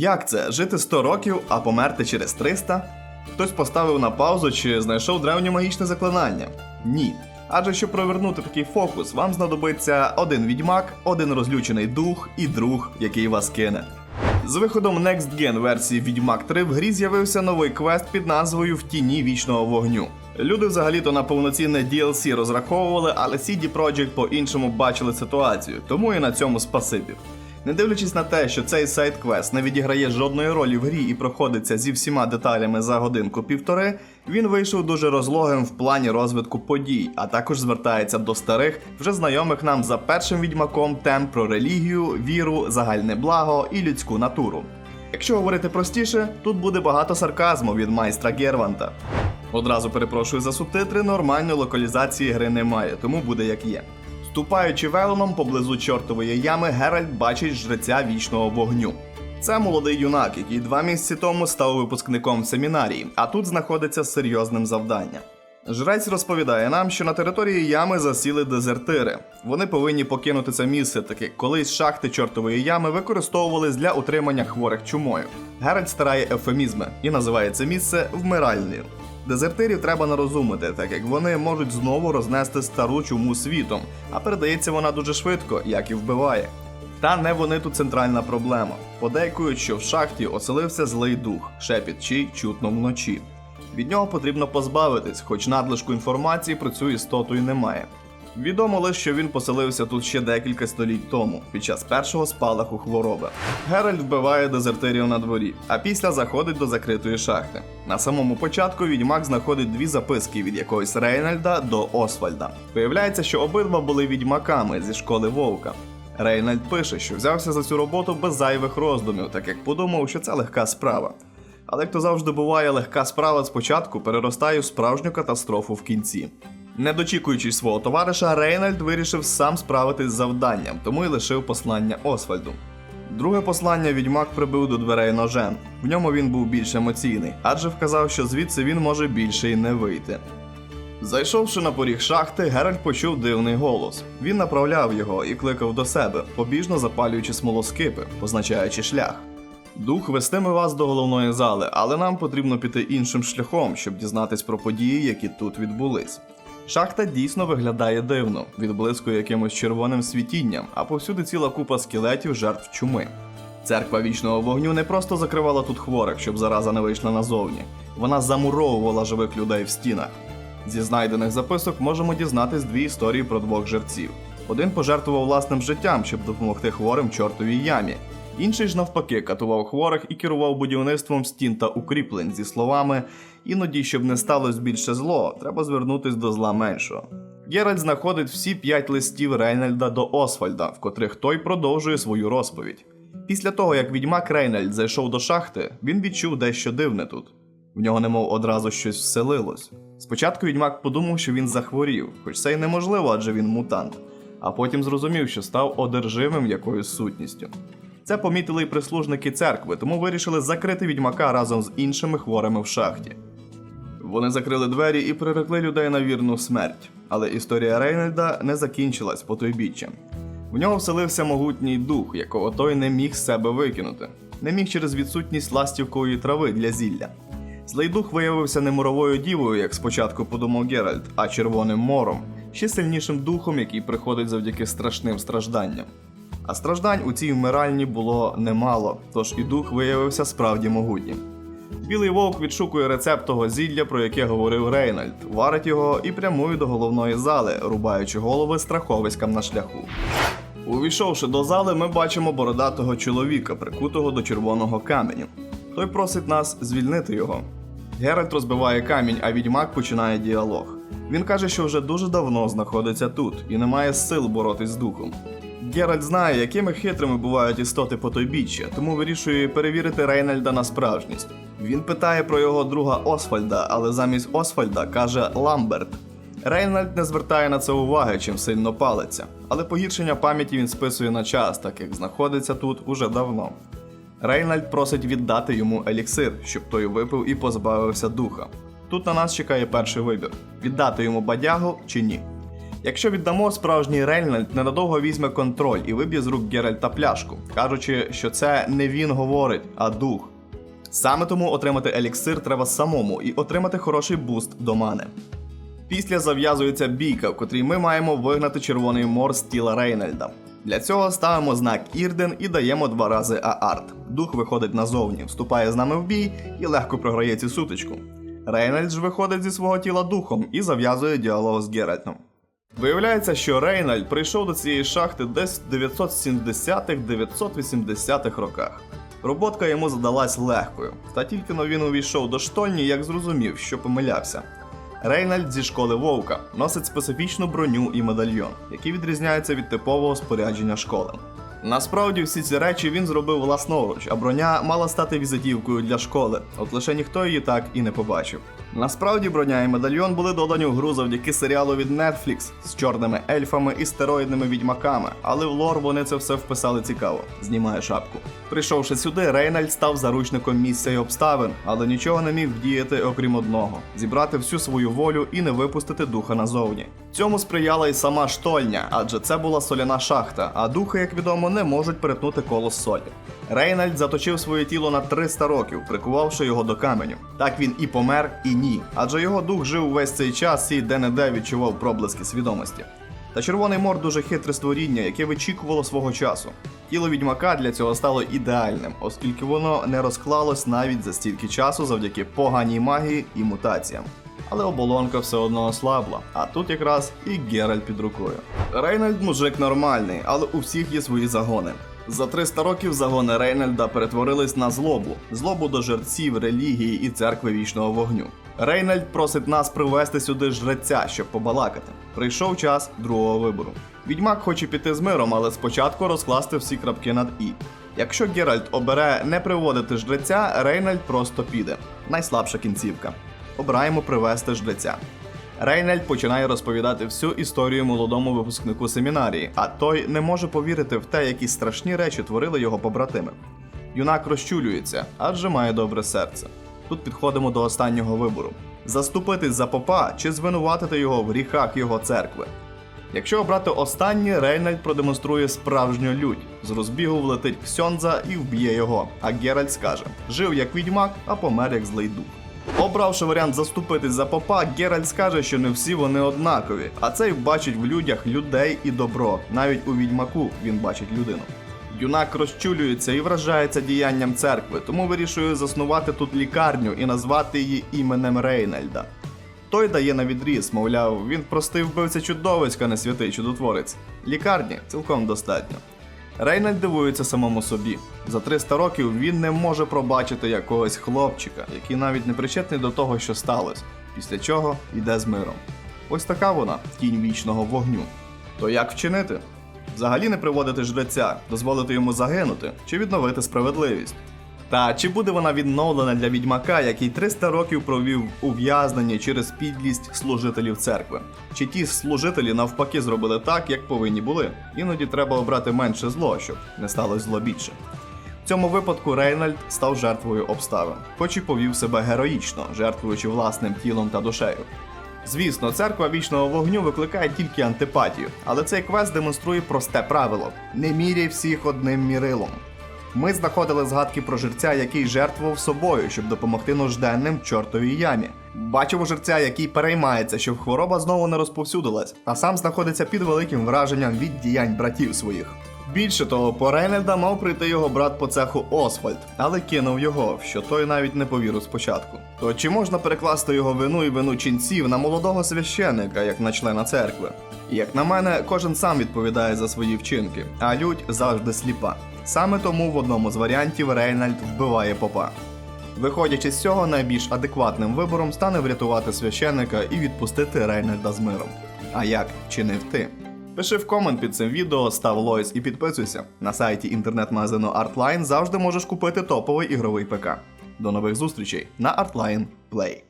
Як це жити 100 років, а померти через 300? Хтось поставив на паузу чи знайшов древнє магічне заклинання? Ні. Адже щоб провернути такий фокус, вам знадобиться один відьмак, один розлючений дух і друг, який вас кине. З виходом Next Gen версії Відьмак 3 в грі з'явився новий квест під назвою В тіні вічного вогню. Люди взагалі-то на повноцінне DLC розраховували, але CD Projekt по-іншому бачили ситуацію, тому і на цьому спасибі. Не дивлячись на те, що цей сайт-квест не відіграє жодної ролі в грі і проходиться зі всіма деталями за годинку-півтори, він вийшов дуже розлогим в плані розвитку подій, а також звертається до старих, вже знайомих нам за першим відьмаком тем про релігію, віру, загальне благо і людську натуру. Якщо говорити простіше, тут буде багато сарказму від майстра Герванта. Одразу перепрошую за субтитри, нормальної локалізації гри немає, тому буде як є. Ступаючи велоном поблизу чортової ями, Геральт бачить жреця вічного вогню. Це молодий юнак, який два місяці тому став випускником семінарії, а тут знаходиться з серйозним завданням. Жрець розповідає нам, що на території ями засіли дезертири. Вони повинні покинути це місце, так колись шахти чортової ями використовувались для утримання хворих чумою. Геральт старає ефемізми і називає це місце вмиральною. Дезертирів треба не розумити, так як вони можуть знову рознести стару чуму світом, а передається вона дуже швидко, як і вбиває. Та не вони тут центральна проблема. Подейкують, що в шахті оселився злий дух, шепіт чий чутно вночі. Від нього потрібно позбавитись, хоч надлишку інформації про цю істоту й немає. Відомо лише, що він поселився тут ще декілька століть тому, під час першого спалаху хвороби. Геральт вбиває дезертирів на дворі, а після заходить до закритої шахти. На самому початку відьмак знаходить дві записки від якогось Рейнальда до Освальда. Виявляється, що обидва були відьмаками зі школи вовка. Рейнальд пише, що взявся за цю роботу без зайвих роздумів, так як подумав, що це легка справа. Але як то завжди буває, легка справа спочатку переростає в справжню катастрофу в кінці. Не дочікуючись свого товариша, Рейнальд вирішив сам справитись з завданням, тому й лишив послання Освальду. Друге послання відьмак прибив до дверей ножем. В ньому він був більш емоційний, адже вказав, що звідси він може більше й не вийти. Зайшовши на поріг шахти, Геральт почув дивний голос. Він направляв його і кликав до себе, побіжно запалюючи смолоскипи, позначаючи шлях. Дух вестиме вас до головної зали, але нам потрібно піти іншим шляхом, щоб дізнатись про події, які тут відбулись. Шахта дійсно виглядає дивно, відблискує якимось червоним світінням, а повсюди ціла купа скелетів жертв чуми. Церква вічного вогню не просто закривала тут хворих, щоб зараза не вийшла назовні. Вона замуровувала живих людей в стінах. Зі знайдених записок можемо дізнатись дві історії про двох жерців. Один пожертвував власним життям, щоб допомогти хворим чортовій ямі. Інший ж навпаки катував хворих і керував будівництвом стін та укріплень зі словами: іноді, щоб не сталося більше зло, треба звернутись до зла меншого. Геральт знаходить всі п'ять листів Рейнальда до Освальда, в котрих той продовжує свою розповідь. Після того, як відьмак Рейнальд зайшов до шахти, він відчув дещо дивне тут. В нього немов одразу щось вселилось. Спочатку відьмак подумав, що він захворів, хоч це й неможливо, адже він мутант, а потім зрозумів, що став одержимим якоюсь сутністю. Це помітили й прислужники церкви, тому вирішили закрити відьмака разом з іншими хворими в шахті. Вони закрили двері і прирекли людей на вірну смерть, але історія Рейнольда не закінчилась по той потойбіччям. В нього вселився могутній дух, якого той не міг з себе викинути, не міг через відсутність ластівкової трави для зілля. Злий дух виявився не муровою дівою, як спочатку подумав Геральт, а червоним мором, ще сильнішим духом, який приходить завдяки страшним стражданням. А страждань у цій вмиральні було немало, тож і дух виявився справді могутнім. Білий вовк відшукує рецепт того зілля, про яке говорив Рейнольд, варить його і прямує до головної зали, рубаючи голови страховиськам на шляху. Увійшовши до зали, ми бачимо бородатого чоловіка, прикутого до червоного каменю. Той просить нас звільнити його. Геральт розбиває камінь, а відьмак починає діалог. Він каже, що вже дуже давно знаходиться тут і не має сил боротись з духом. Геральт знає, якими хитрими бувають істоти потойбіччя, тому вирішує перевірити Рейнальда на справжність. Він питає про його друга Освальда, але замість Освальда каже Ламберт. Рейнальд не звертає на це уваги, чим сильно палиться, але погіршення пам'яті він списує на час, так як знаходиться тут уже давно. Рейнальд просить віддати йому еліксир, щоб той випив і позбавився духа. Тут на нас чекає перший вибір: віддати йому бадягу чи ні. Якщо віддамо, справжній Рейнольд ненадовго візьме контроль і виб'є з рук Геральта пляшку, кажучи, що це не він говорить, а дух. Саме тому отримати еліксир треба самому і отримати хороший буст до мани. Після зав'язується бійка, в котрій ми маємо вигнати червоний мор з тіла Рейнольда. Для цього ставимо знак Ірден і даємо два рази Аарт. Дух виходить назовні, вступає з нами в бій і легко програє цю сутичку. Рейнольд ж виходить зі свого тіла духом і зав'язує діалог з Геральтом. Виявляється, що Рейнольд прийшов до цієї шахти десь в 970-980-х роках. Роботка йому задалась легкою, та тільки но він увійшов до штольні, як зрозумів, що помилявся. Рейнольд зі школи Вовка носить специфічну броню і медальйон, які відрізняються від типового спорядження школи. Насправді всі ці речі він зробив власноруч, а броня мала стати візитівкою для школи, от лише ніхто її так і не побачив. Насправді броня і медальйон були додані в гру завдяки серіалу від Netflix з чорними ельфами і стероїдними відьмаками, але в лор вони це все вписали цікаво. Знімає шапку. Прийшовши сюди, Рейнальд став заручником місця й обставин, але нічого не міг вдіяти, окрім одного: зібрати всю свою волю і не випустити духа назовні. Цьому сприяла й сама штольня, адже це була соляна шахта, а духи, як відомо, не можуть перетнути коло солі. Рейнальд заточив своє тіло на 300 років, прикувавши його до каменю. Так він і помер, і ні, адже його дух жив весь цей час і де-не-де відчував проблиски свідомості. Та червоний мор дуже хитре створіння, яке вичікувало свого часу. Тіло відьмака для цього стало ідеальним, оскільки воно не розклалось навіть за стільки часу завдяки поганій магії і мутаціям. Але оболонка все одно ослабла, а тут якраз і Геральт під рукою. Рейнальд мужик нормальний, але у всіх є свої загони. За 300 років загони Рейнольда перетворились на злобу, злобу до жерців, релігії і церкви вічного вогню. Рейнольд просить нас привезти сюди жреця, щоб побалакати. Прийшов час другого вибору. Відьмак хоче піти з миром, але спочатку розкласти всі крапки над і. Якщо Геральт обере не приводити жреця, Рейнольд просто піде. Найслабша кінцівка. Обираємо привести жреця. Рейнольд починає розповідати всю історію молодому випускнику семінарії, а той не може повірити в те, які страшні речі творили його побратими. Юнак розчулюється, адже має добре серце. Тут підходимо до останнього вибору: заступитись за попа чи звинуватити його в гріхах його церкви. Якщо обрати останнє, Рейнольд продемонструє справжню лють. З розбігу влетить Ксьонза і вб'є його. А Геральт скаже: жив як відьмак, а помер як злий дух. Обравши варіант заступитись за попа, Геральт скаже, що не всі вони однакові, а цей бачить в людях людей і добро. Навіть у відьмаку він бачить людину. Юнак розчулюється і вражається діянням церкви, тому вирішує заснувати тут лікарню і назвати її іменем Рейнальда. Той дає на відріз, мовляв, він простий вбивця чудовиська, не святий чудотворець. Лікарні цілком достатньо. Рейнальд дивується самому собі. За 300 років він не може пробачити якогось хлопчика, який навіть не причетний до того, що сталося, після чого йде з миром. Ось така вона, тінь вічного вогню. То як вчинити? Взагалі не приводити жреця, дозволити йому загинути чи відновити справедливість. Та чи буде вона відновлена для відьмака, який 300 років провів ув'язненні через підлість служителів церкви? Чи ті служителі навпаки зробили так, як повинні були? Іноді треба обрати менше зло, щоб не сталося зло більше. В цьому випадку Рейнольд став жертвою обставин, хоч і повів себе героїчно, жертвуючи власним тілом та душею. Звісно, церква вічного вогню викликає тільки антипатію, але цей квест демонструє просте правило: не міряй всіх одним мірилом. Ми знаходили згадки про жерця, який жертвував собою, щоб допомогти нужденним чортовій ямі. Бачимо жерця, який переймається, щоб хвороба знову не розповсюдилась, а сам знаходиться під великим враженням від діянь братів своїх. Більше того, по Рейнельда мав прийти його брат по цеху Освальд, але кинув його, що той навіть не повірив спочатку. То чи можна перекласти його вину і вину ченців на молодого священика, як на члена церкви? Як на мене, кожен сам відповідає за свої вчинки, а лють завжди сліпа. Саме тому в одному з варіантів Рейнальд вбиває попа. Виходячи з цього, найбільш адекватним вибором стане врятувати священника і відпустити Рейнальда з миром. А як чинив ти? Пиши в комент під цим відео, став лойс і підписуйся. На сайті інтернет-магазину Artline завжди можеш купити топовий ігровий ПК. До нових зустрічей на Artline Play.